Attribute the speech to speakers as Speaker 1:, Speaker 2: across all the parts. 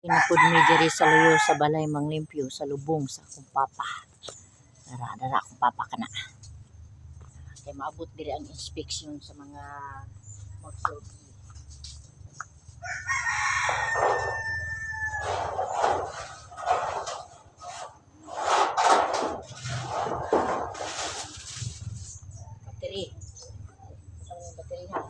Speaker 1: Pinapod mi diri sa luyo sa balay manglimpyo sa lubong sa akong papa. Dara, dara akong papa kana. Kay maabot diri ang inspeksyon sa mga magsulti. Battery. Ano yung battery ha?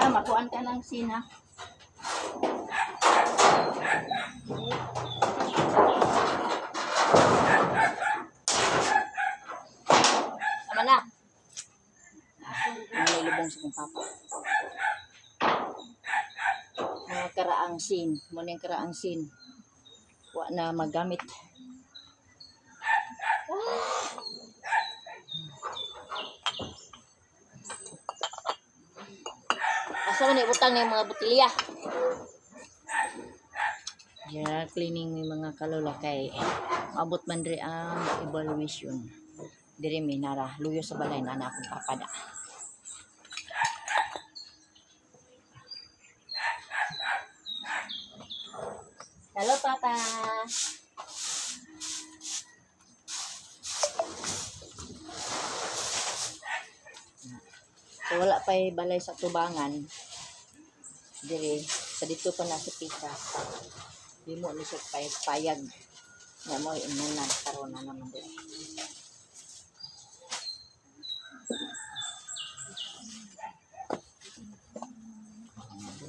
Speaker 1: Ma, makuan ka ng sina. Tama na. Ang lubong sa kong papa. Mga karaang sin. Muna yung karaang sin. Wa na magamit. Asa man ibutang na yung mga butilya. Yeah, cleaning yung mga kalula kay maabot man rin ang evaluation. Diri mi nara luyo sa balay na na akong papada. Hello, Papa. Wala pa balay sa tubangan. Diri, sa dito pa na sa pisa. Di mo ni siya payag, payag. Nga mo, imunan, karoon na naman diri.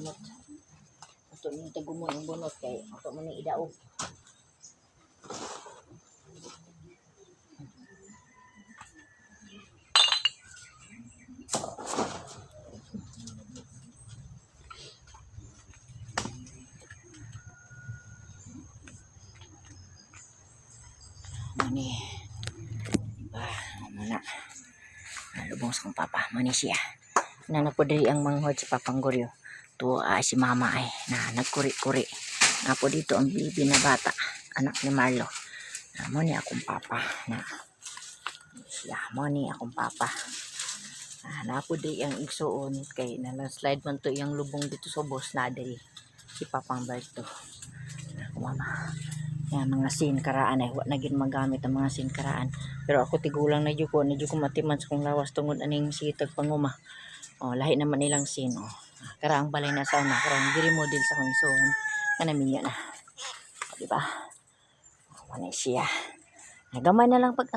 Speaker 1: bunot. Ato yung tagumon ang bunot kay ato man yung idaog. Mani. Diba? Ano na. Nalubong sa kong papa. Mani siya. Nana po diri ang manghod sa papangguryo. Tuwa ay si mama ay na nagkuri-kuri. Po dito ang bibi na bata. Anak ni Marlo. Na mo akong papa. Na siya mo akong papa. Ah, na po di ang igsuon kay nalandslide man to yung lubong dito sa bus na diri si Papang Berto. Ako mama. Yan, mga sin karaan ay wa na gid magamit ang mga sin karaan. Pero ako tigulang na jud ko, na jud ko matiman sa kong lawas tungod aning sitag panguma. Oh, lahi naman nilang sin oh. Karaang balay na sa una, karaang diri model sa kong isuon. Kanamin niya na. Di ba? Oh, siya. Nagamay na lang pag